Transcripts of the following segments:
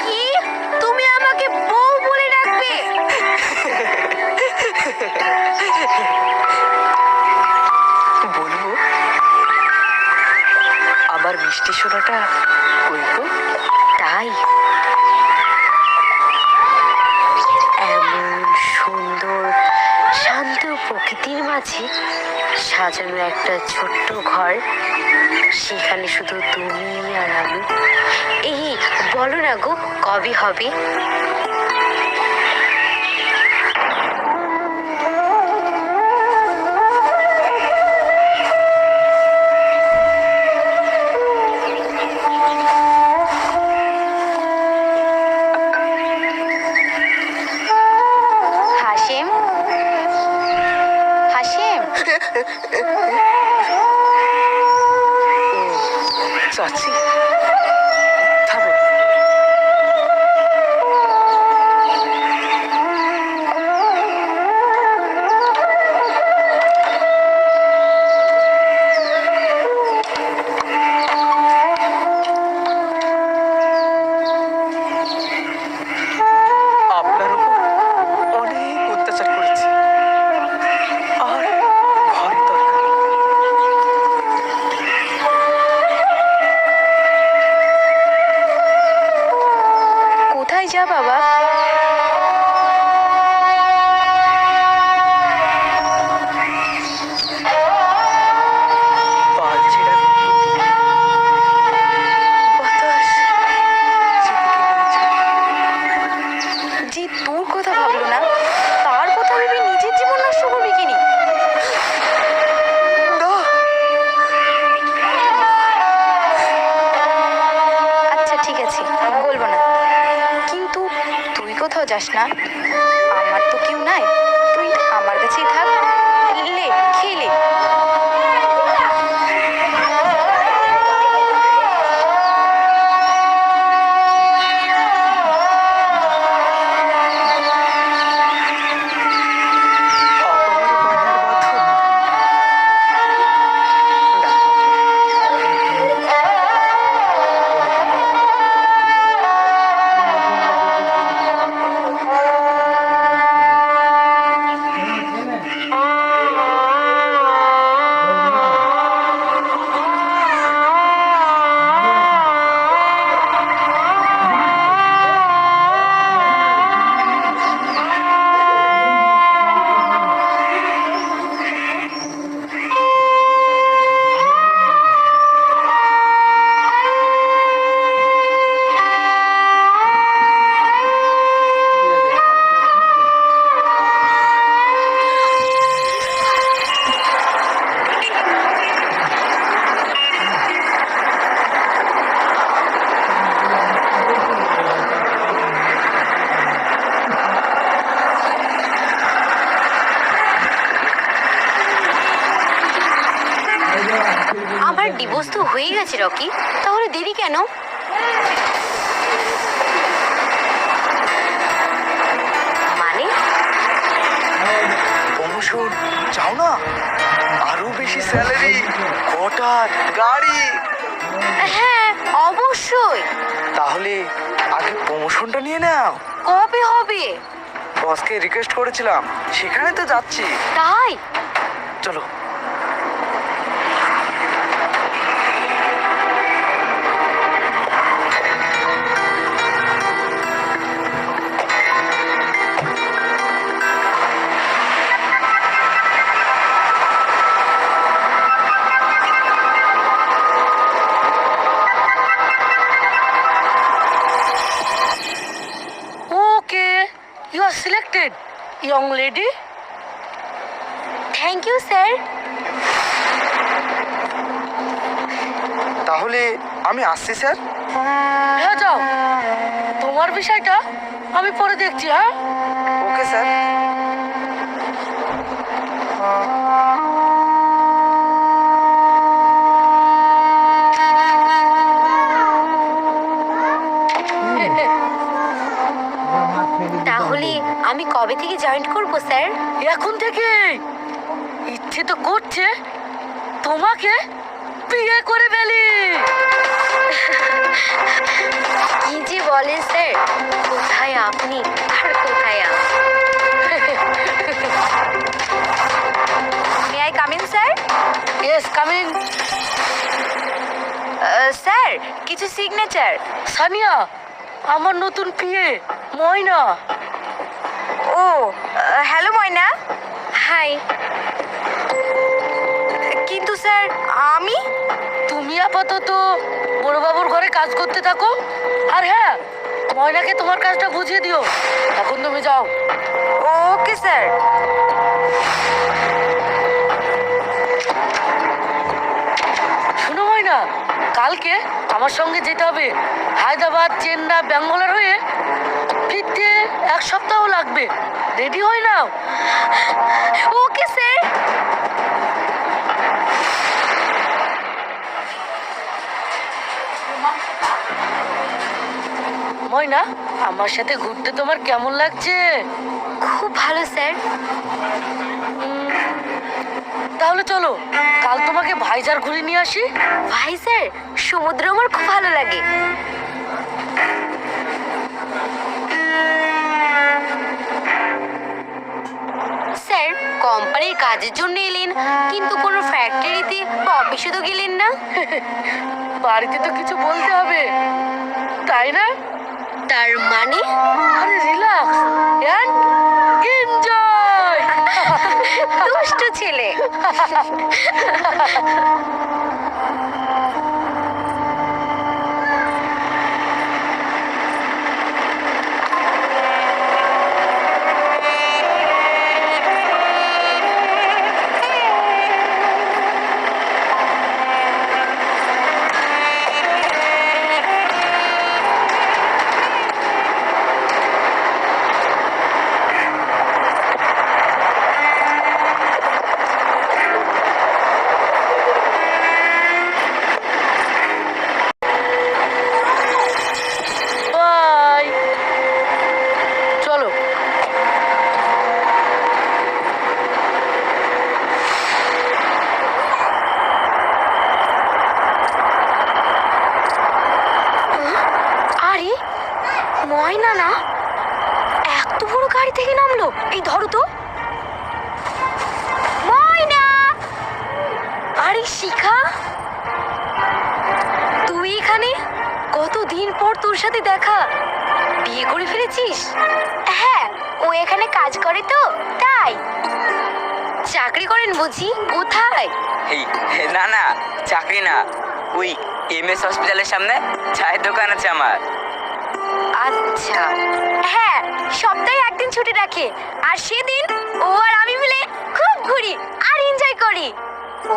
কি? তুমি আমাকে বউ বলে ডাকবে। বলব, আমার মিষ্টি সোনাটা কই তাই। এমন সুন্দর, শান্ত প্রকৃতির মাঝে সাজানো একটা ছোট্ট ঘর। সেখানে শুধু তুমি আর আমি এই বলো না গো কবে হবে? তুই কোথাও গেছে রকি তাহলে দেরি কেন? মানে? প্রমোশন চাও না? আরও বেশি স্যালারি কোটার গাড়ি। হ্যাঁ অবশ্যই। তাহলে আগে প্রমোশনটা নিয়ে নাও। কবে হবে? বসকে রিকোয়েস্ট করেছিলাম সেখানে তো যাচ্ছি। তাই? চলো। Selected, young lady. Thank you sir তাহলে আমি আসছি স্যার। হ্যাঁ যাও। তোমার বিষয়টা আমি পরে দেখছি হ্যাঁ? Okay sir. কবে থেকে জয়েন করব স্যার? এখন থেকে ইচ্ছে তো করছে তোমাকে বিয়ে করে ফেলি। কি যে বলেন স্যার? কোথায় আপনি? আর কোথায় আমি? I come in sir? Yes coming sir কিছু সিগনেচার সানিয়া আমার নতুন পিয়ে ময়না। ও হ্যালো ময়না। হাই। কিন্তু স্যার আমি? তুমি আপাতত বড়বাবুর ঘরে কাজ করতে থাকো। আর হ্যাঁ ময়নাকে তোমার কাজটা বুঝিয়ে দিও। এখন তুমি যাও। Okay sir. শুনো ময়না কালকে আমার সঙ্গে যেতে হবে। হায়দ্রাবাদ চেন্নাই ব্যাঙ্গালোর হয়ে ফিরতে এক সপ্তাহ লাগবে। রেডি হয়ে নাও। Okay sir. ময়না আমার সাথে ঘুরতে তোমার কেমন লাগছে? খুব ভালো স্যার। তাহলে চলো। কাল তোমাকে ভাইজার ঘুরে নিয়ে আসি। ভাই স্যার সমুদ্র আমার খুব ভালো লাগে। স্যার কোম্পানির কাজের জন্য এলেন কিন্তু কোনো ফ্যাক্টরিতে বা অফিসে তো গেলেন না? বাড়িতে তো কিছু বলতে হবে। তাই না? তার মানে? আরে রিল্যাক্স। এন্ড এনজয় দুষ্ট ছেলে। কাজ করে তো তাই। চাকরি করেন বুঝি? কোথায়? এই না না চাকরি না। ওই এম এস হসপিটালের সামনে চায়ের দোকান আছে আমার। আচ্ছা। হ্যাঁ সপ্তাহে একদিন ছুটি রাখে। আর সেদিন ও আর আমি মিলে খুব ঘুরি আর এনজয় করি। ও।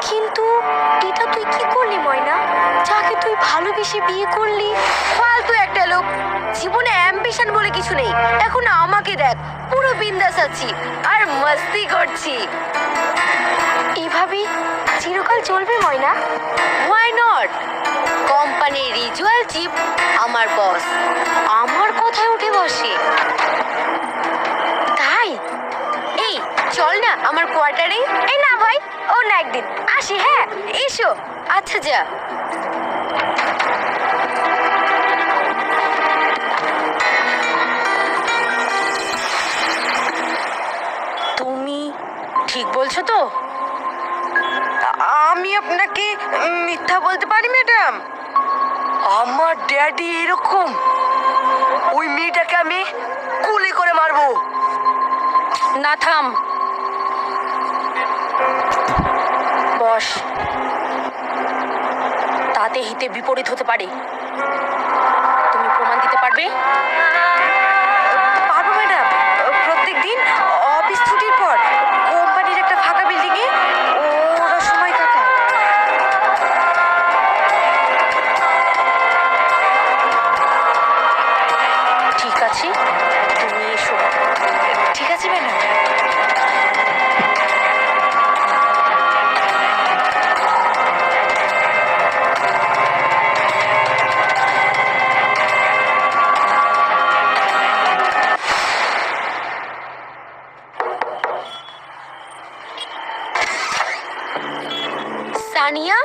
কিন্তু এটা তুই কি করলি ময়না? যাকে তুই ভালোবেসে বিয়ে করলি? ফালতু একটা লোক। জীবনে অ্যাম্বিশন বলে কিছু নেই। এখন আমাকে দেখ, পুরো বিন্দাস আছি আর মস্তি করছি। এভাবেই চিরকাল চলবে, ময়না। হোয়াই নট কোম্পানির রিজুয়াল চিফ আমার বস আমার কথায় উঠে বসে। তাই? এই, চল না, আমার কোয়ার্টারে এই ভাই, ও না একদিন। আসি হ্যাঁ এসো। আচ্ছা যা। তুমি ঠিক বলছো তো? আমি আপনাকে মিথ্যা বলতে পারি, ম্যাডাম? আমার ড্যাডি এরকম। ওই মেয়েটাকে আমি কুলি করে মারবো। না, থাম। বস তাতে হিতে বিপরীত হতে পারে। তুমি প্রমাণ দিতে পারব? সানিয়া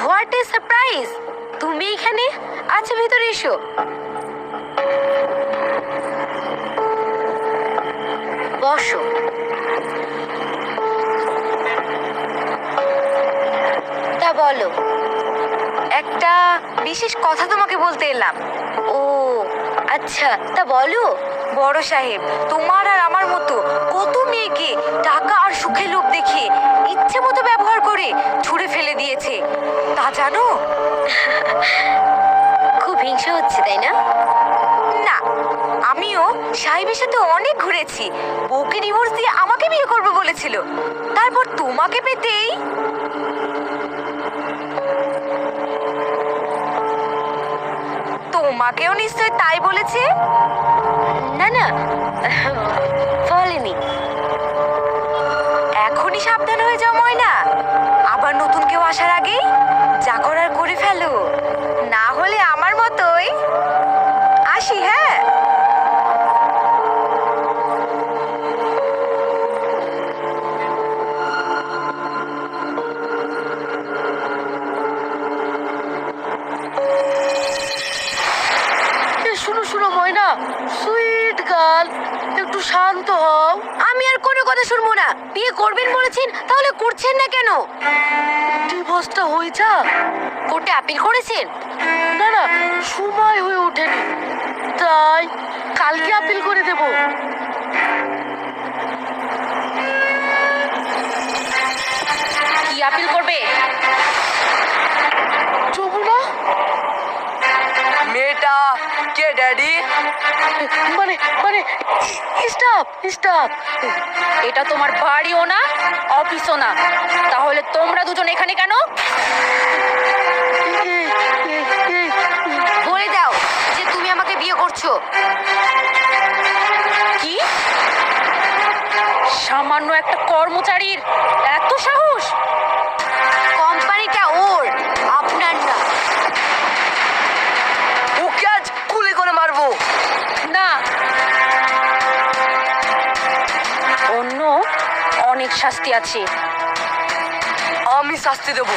হোয়াট এ সারপ্রাইজ তুমি এখানে? আচ্ছা ভিতরে এসো। বসো। তা বলো, একটা বিশেষ কথা তোমাকে বলতে এলাম। ও আচ্ছা তা বলো। বড় সাহেব তোমার আর আমার মতো কত মেয়েকে টাকা আর সুখে লোভ দেখিয়ে ইচ্ছে মতো ব্যবহার করে ছুঁড়ে ফেলে দিয়েছে তা জানো? খুব হিংসা হচ্ছে তাই না? না আমিও সাহেবের সাথে অনেক ঘুরেছি। বউকে ডিভোর্স দিয়ে আমাকে বিয়ে করবে বলেছিল। তারপর তোমাকে পেতেই তোমাকেও নিশ্চয় তাই বলেছে? না না বলেনি। এখনই সাবধান হয়ে যাও ময়না। আবার নতুন কেউ আসার আগেই যা করার করে ফেলো। না হলে আমার মতোই। আসি হ্যাঁ? শান্ত হও। আমি আর কোনো কথা শুনব না। বিয়ে করবেন বলেছেন, তাহলে করছেন না কেন? ডিভোর্সটা হয়ে যাক। কোর্টে আপিল করেছেন? না না, সময় হয়ে ওঠেনি। তাই কালকে আপিল করে দেব। কি আপিল করবে? মেয়েটা কে ড্যাডি? মানে মানে স্টাফ স্টাফ। এটা তোমার বাড়িও না অফিসও না। তাহলে তোমরা দুজন এখানে কেন? বলে দাও যে তুমি আমাকে বিয়ে করছ। কি? সামান্য একটা কর্মচারীর এত সাহস? কোম্পানিটা ওর আপনার না। অনেক শাস্তি আছে। আমি শাস্তি দেবো।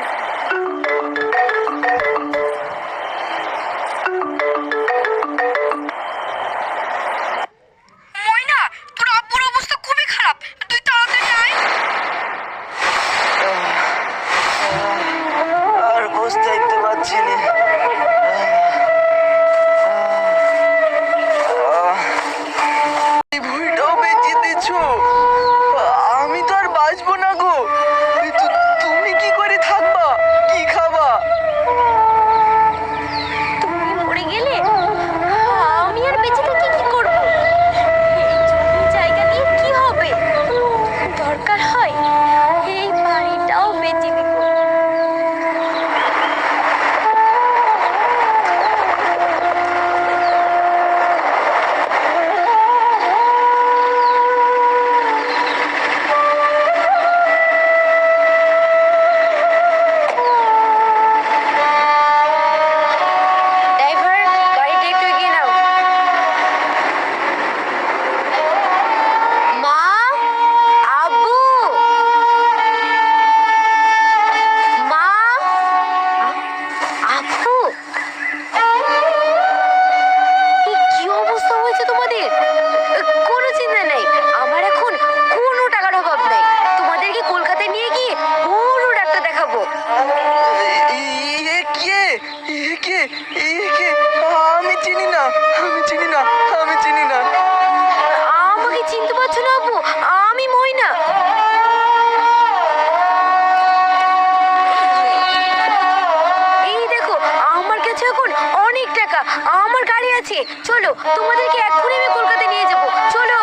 আমার গাড়ি আছে। চলো তোমাদেরকে এক্ষুনি আমি কলকাতায় নিয়ে যাব। চলো।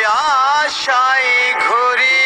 আশায় ঘুরি।